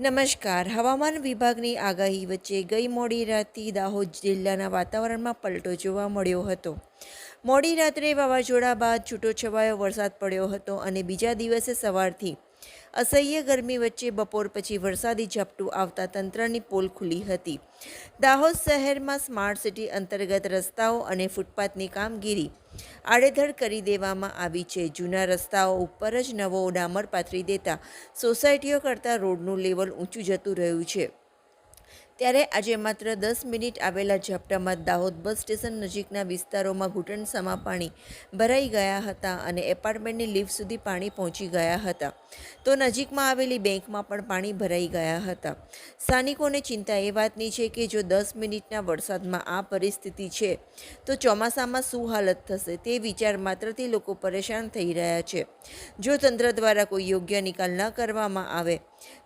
નમસ્કાર. હવામાન વિભાગની આગાહી વચ્ચે ગઈ મોડી રાતથી દાહોદ જિલ્લાના વાતાવરણમાં પલટો જોવા મળ્યો હતો. મોડી રાત્રે વાવાઝોડા બાદ છૂટોછવાયો વરસાદ પડ્યો હતો અને બીજા દિવસે સવારથી અસહ્ય ગરમી વચ્ચે બપોર પછી વરસાદી ઝાપટું આવતા તંત્રની પોલ ખુલી હતી. દાહોદ શહેરમાં સ્માર્ટ સિટી અંતર્ગત રસ્તાઓ અને ફૂટપાથની કામગીરી આડેધડ કરી દેવામાં આવી છે. જૂના રસ્તાઓ ઉપર જ નવો ડામર પાથરી દેતા સોસાયટીઓ કરતાં રોડનું લેવલ ઊંચું જતું રહ્યું છે. ત્યારે આજે માત્ર દસ મિનિટ આવેલા ઝાપટામાં દાહોદ બસ સ્ટેશન નજીકના વિસ્તારોમાં ઘૂંટણસમા પાણી ભરાઈ ગયા હતા અને એપાર્ટમેન્ટની લિફ્ટ સુધી પાણી પહોંચી ગયા હતા. તો નજીકમાં આવેલી બેંકમાં પણ પાણી ભરાઈ ગયા હતા. સ્થાનિકોને ચિંતા એ વાતની છે કે જો દસ મિનિટના વરસાદમાં આ પરિસ્થિતિ છે, તો ચોમાસામાં શું હાલત થશે તે વિચાર માત્રથી લોકો પરેશાન થઈ રહ્યા છે. જો તંત્ર દ્વારા કોઈ યોગ્ય નિકાલ ન કરવામાં આવે,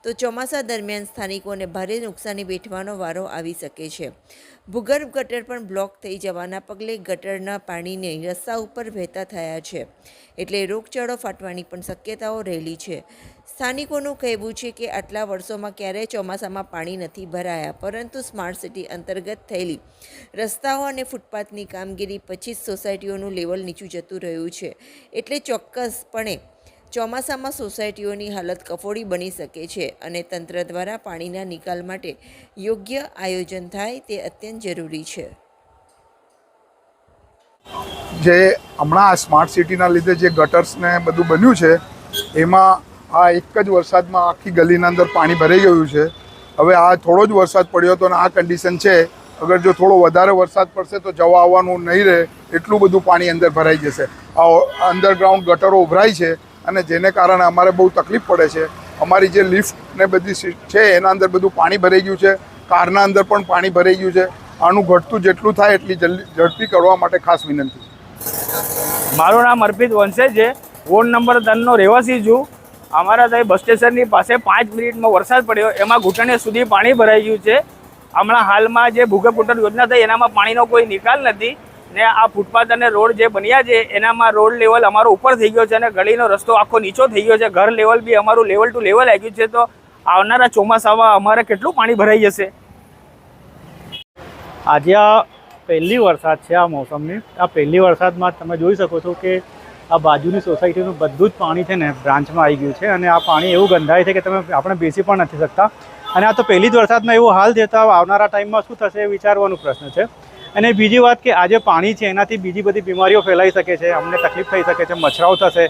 તો ચોમાસા દરમિયાન સ્થાનિકોને ભારે નુકસાની વેઠવાનો વારો આવી શકે છે. ભૂગર્ભ ગટર પણ બ્લોક થઈ જવાના પગલે ગટરના પાણીને રસ્તા ઉપર વહેતા થયા છે. એટલે રોગચાળો ફાટવાની પણ શક્યતાઓ રહેલી છે. સ્થાનિકોનું કહેવું છે કે આટલા વર્ષોમાં ક્યારેય ચોમાસામાં પાણી નથી ભરાયા, પરંતુ સ્માર્ટ સિટી અંતર્ગત થયેલી રસ્તાઓ અને ફૂટપાથની કામગીરી જ સોસાયટીઓનું લેવલ નીચું જતું રહ્યું છે. એટલે ચોક્કસપણે ચોમાસામાં સોસાયટીઓની હાલત કફોડી બની શકે છે અને તંત્ર દ્વારા પાણીના નિકાલ માટે યોગ્ય આયોજન થાય તે અત્યંત જરૂરી છે. જે હમણાં આ સ્માર્ટ સિટીના લીધે જે ગટર્સને બધું બન્યું છે, એમાં આ એક જ વરસાદમાં આખી ગલીના અંદર પાણી ભરાઈ ગયું છે. હવે આ થોડો જ વરસાદ પડ્યો હતો અને આ કન્ડિશન છે. અગર જો થોડો વધારે વરસાદ પડશે તો જવા આવવાનું નહીં રહે, એટલું બધું પાણી અંદર ભરાઈ જશે. આ અંડરગ્રાઉન્ડ ગટરો ઉભરાય છે. અને જેને કારણે અમારે બહુ તકલીફ પડે છે. અમારી જે લિફ્ટ ને બધી સીટ છે, એના અંદર બધું પાણી ભરાઈ ગયું છે. કારના અંદર પણ પાણી ભરાઈ ગયું છે. આનું ઘટતું જેટલું થાય એટલી જલ્દી ઝડપી કરવા માટે ખાસ વિનંતી. મારું નામ અર્પિત વંશે છે. વોર્ડ નંબર ત્રણનો રહેવાસી છું. અમારા ત્યાં બસ સ્ટેશનની પાસે પાંચ મિનિટમાં વરસાદ પડ્યો. એમાં ઘૂંટણે સુધી પાણી ભરાઈ ગયું છે. હમણાં હાલમાં જે ભૂગર્ભ ગટર યોજના થઈ, એનામાં પાણીનો કોઈ નિકાલ નથી. ને આ ફૂટપાથ અને રોડ જે બન્યા છે, એનામાં રોડ લેવલ અમારો ઉપર થઈ ગયો છે અને ગલીનો રસ્તો આખો નીચો થઈ ગયો છે. ઘર લેવલ બી અમારું લેવલ ટુ લેવલ આવી ગયું છે. તો આવનારા ચોમાસામાં અમારે કેટલું પાણી ભરાઈ જશે? આજે આ પહેલી વરસાદ છે આ મોસમની. આ પહેલી વરસાદમાં તમે જોઈ શકો છો કે આ બાજુની સોસાયટીનું બધું જ પાણી છે ને, બ્રાન્ચમાં આવી ગયું છે અને આ પાણી એવું ગંધાય છે કે તમે, આપણે બેસી પણ નથી શકતા. અને આ તો પહેલી જ વરસાદમાં એવું હાલ દેતા આવનારા ટાઈમમાં શું થશે એ વિચારવાનો પ્રશ્ન છે. અને બીજી વાત કે આ જે પાણી છે, એનાથી બીજી બધી બીમારીઓ ફેલાઈ શકે છે, અમને તકલીફ થઈ શકે છે, મચ્છરાઓ થશે.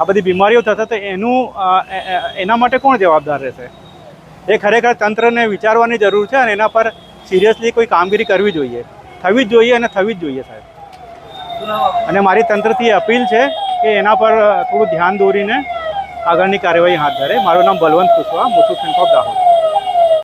આ બધી બીમારીઓ થશે તો એનું એના માટે કોણ જવાબદાર રહેશે? એ ખરેખર તંત્રને વિચારવાની જરૂર છે અને એના પર સિરિયસલી કોઈ કામગીરી કરવી જોઈએ. થવી જ જોઈએ અને થવી જ જોઈએ, સાહેબ. અને મારી તંત્રથી અપીલ છે કે એના પર થોડું ધ્યાન દોરીને આગળની કાર્યવાહી હાથ ધરે. મારું નામ બલવંત કુશવા મુથુ બેંક દાહોદ.